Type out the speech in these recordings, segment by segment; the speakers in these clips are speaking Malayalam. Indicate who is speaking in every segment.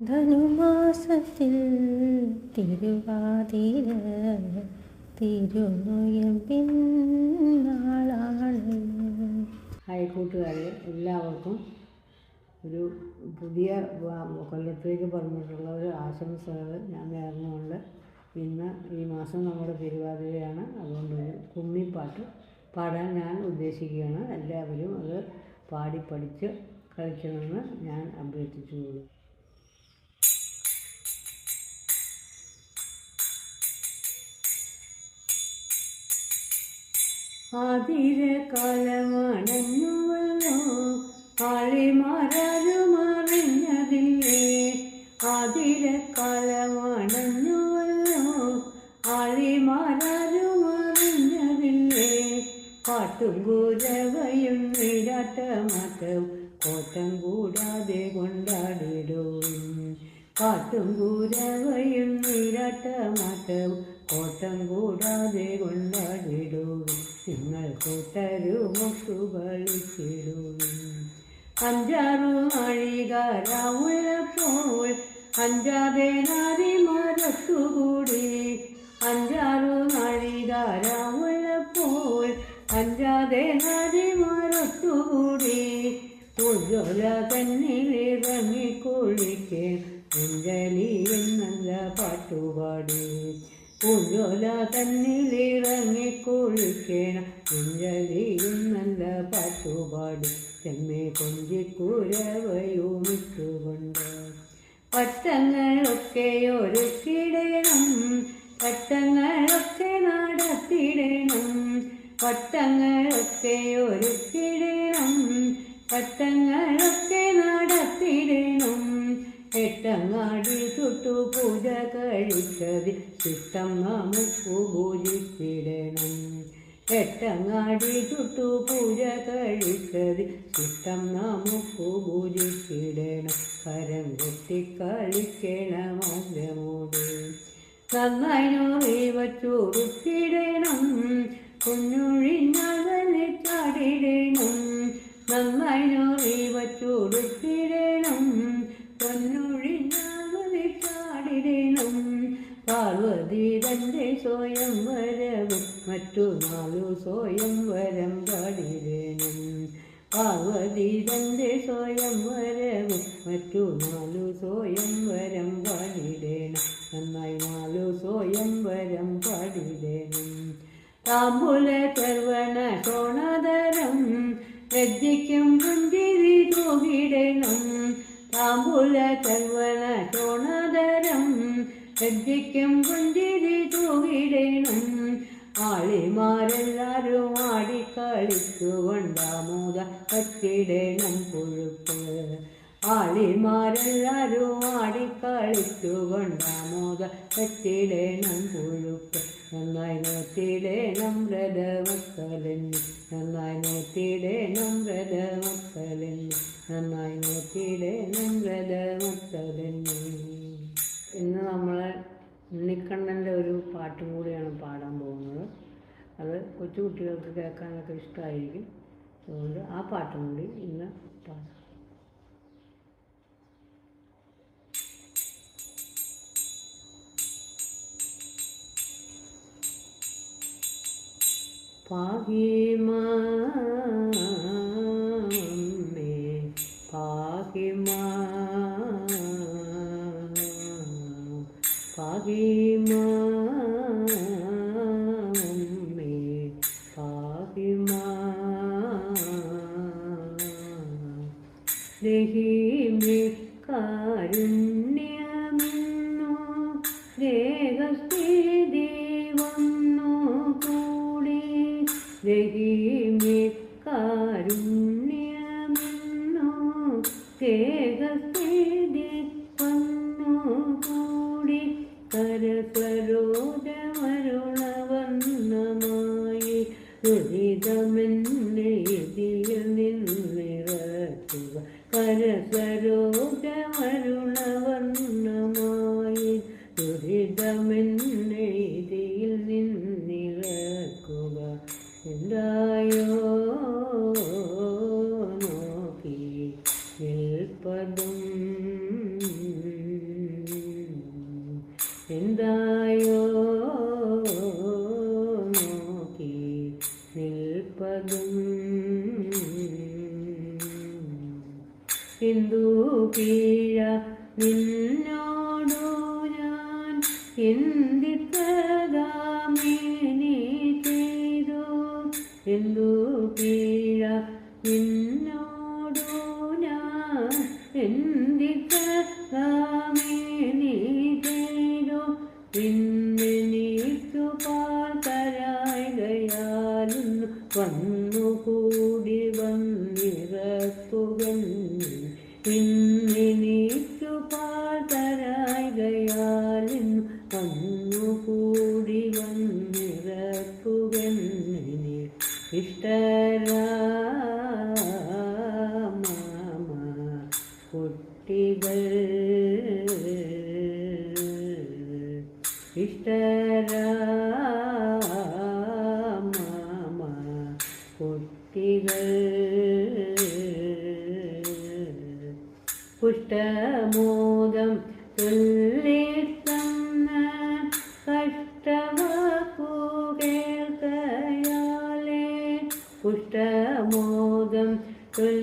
Speaker 1: ധനുമാസത്തിൽ തിരുവാതിര തിരുനൊയമ്പിൻ നാളാണ്
Speaker 2: ഹായ് കൂട്ടുകാരെ എല്ലാവർക്കും ഒരു പുതിയ കൊല്ലത്തേക്ക് പറഞ്ഞിട്ടുള്ള ഒരു ആശംസകൾ ഞാൻ നേർന്നുകൊണ്ട് ഇന്ന് ഈ മാസം നമ്മുടെ തിരുവാതിരയാണ്. അതുകൊണ്ട് ഒരു കുമ്മിപ്പാട്ട് പാടാൻ ഞാൻ ഉദ്ദേശിക്കുകയാണ്. എല്ലാവരും അത് പാടി പഠിച്ച് കളിക്കണമെന്ന് ഞാൻ അഭ്യർത്ഥിച്ചുകൊള്ളു ആതിരകാലമണഞ്ഞുവല്ലോ മാറാനും അറിഞ്ഞതില്ലേ ആതിരക്കാലമാണെന്നുവല്ലോ ആളെ മാറാനും അറിഞ്ഞതില്ലേ പാട്ടും കൂരവയും നിരാട്ടമാറ്റവും കോട്ടം കൂടാതെ കൊണ്ടാടിടും. പാട്ടും കൂരവയും നിരാട്ടമാറ്റവും കോട്ടം കൂടാതെ കൊണ്ടാടിടും. നിങ്ങൾ കൂട്ടരുമൊട്ടു കളിച്ചിടും അഞ്ചാറു നാഴികാരാവുള്ളപ്പോൾ അഞ്ചാതെ നാരിമാരൊത്തുകൂടി അഞ്ചാറു നാഴികാരാവുള്ളപ്പോൾ അഞ്ചാതെ നാരിമാരൊത്തുകൂടി ഉജ്വല തന്നിലിറങ്ങി കുളിക്കേ അഞ്ജലി എന്നല്ല പാട്ടുപാടി. ഉജ്ജ്വല തന്നിലിറങ്ങി കുളിക്കേണം അഞ്ജലി എന്നല്ല പാട്ടുപാടി ചെമ്മേ കൊഞ്ചിക്കുരവയുമിട്ടുകൊണ്ട് പട്ടങ്ങളൊക്കെ ഒരുക്കിടണം പട്ടങ്ങളൊക്കെ നടത്തിടണം പട്ടങ്ങളൊക്കെ ചിത്തം നമുക്ക് പൂജിച്ചിടണം എട്ടങ്ങാടി ചുട്ടു പൂജ കഴിച്ചത് ചിത്തം നമുക്ക് പൂജിച്ചിടണം കരം കെട്ടി കളിക്കണം അഗ്രമോട് നന്നായി നോറി വച്ചുടുത്തിടണം കുഞ്ഞുഴിഞ്ഞാൽ തന്നെ ചാടിടണം. നന്നായി നോറി പൊന്നുഴിഞ്ഞാൽ തന്നെ ചാടിടണം. പാർവതി തന്റെ സ്വയം വരവും മറ്റു നാലു സ്വയം വരം പാടിടണം പാർവതി തന്റെ സ്വയം വരവും മറ്റു നാലു സ്വയം വരം പാടിടണം നന്നായി നാലു സ്വയം വരം പാടിടണം താമ്പുല ചർവണ സോണതരം ലജ്ജിക്കും പുഞ്ചിരി തൂകിടണം. താമ്പുല ചർവണ ശോണതരം ലജ്ജിക്കും പുഞ്ചിരി തൂകിടണം. ആളിമാരെല്ലാരും ആടിക്കളിച്ചുകൊണ്ടാമോദ കത്തിടേണം പുഴുപ്പ്. ആളിമാരെല്ലാരും ആടിക്കളിച്ചുകൊണ്ടാമോദ കത്തിടേണം പുഴുപ്പ്. നന്നായി നോത്തിടണം വ്രതമക്കളെന്ന് നന്നായി നോത്തിടണം വ്രതമക്കളെന്ന് നന്നായി നോത്തിടണം വ്രതമക്കളെന്ന് ഇന്ന് നമ്മൾ ഉണ്ണിക്കണ്ണന്റെ ഒരു പാട്ടും കൂടിയാണ് പാടാൻ പോകുന്നത്. അത് കൊച്ചു കുട്ടികൾക്ക് കേൾക്കാനൊക്കെ ഇഷ്ടമായിരിക്കും അതുകൊണ്ട് ആ പാട്ടും കൂടി ഇന്ന് പാടാം. പാകിമേ ദേഹിമേ കാരുണ്യമെന്നോ ദേഹസ്ഥിതി വന്നു കൂടി ദേഹിമേ കാരുണ്യമെന്നോ ദേഹസ്ഥിതി വന്നു കൂടി കരസരോജമരുളവന്നമായി പരസരോഗമരുണവർണമായി ദുരിതമെന്നെഴുതിയിൽ നിന്നിറക്കുക ഉണ്ടായോ നോക്കി നിൽപ്പതും. എന്തായോ നോക്കി നിൽപ്പതും. എന്തു പീഴ നിന്നോടു ഞാൻ എന്തിത്തകാമേനി ചെയ്തു? എന്തു പീഴ നിന്നോടു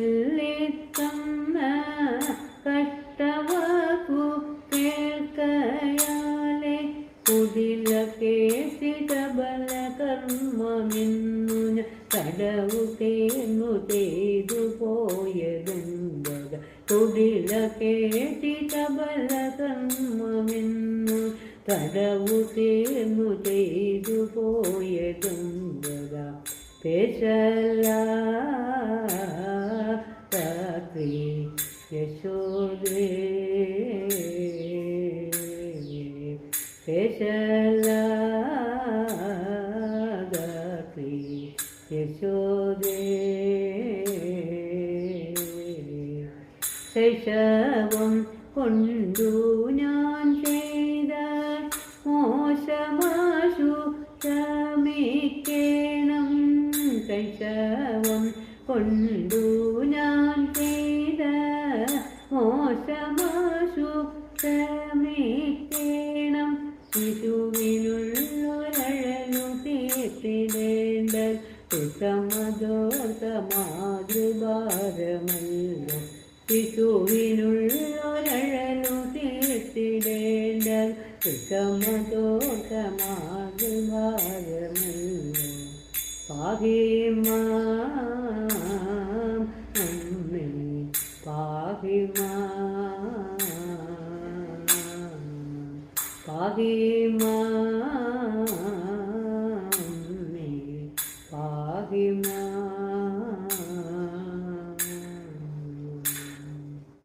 Speaker 2: തുല്ലിത്തന്ന കഷ്ടവക്കു കേൾക്കയാലേ കുടില കേസിതബല കർമ്മമിന്നു തടവു തേന്നു ചെയ്തു പോയതുണ്ടക കുടില കേസിതബല കർമ്മമിന്നു തടവു തേന്നു ചെയ്തു പോയതുണ്ടക പേശല രാത്രി യശോദേ. യശോദേ. ശൈശവം കൊണ്ടു ഞാൻ ചെയ്ത മോശമാശു ക്ഷമിക്കണം ശൈശവം കൊണ്ടു മോശമാശു ക്ഷമിക്കണം. ശിശുവിനുള്ളൊരഴലു തീർത്തിടേണ്ട സുഖമതോർക്കമാതൃഭാരമല്ലോ ശിശുവിനുള്ളൊരഴലു തീർത്തിടേണ്ട സുഖമതോർക്കമാതൃഭാരമല്ലോ പാഹിമാം মা পাবে মা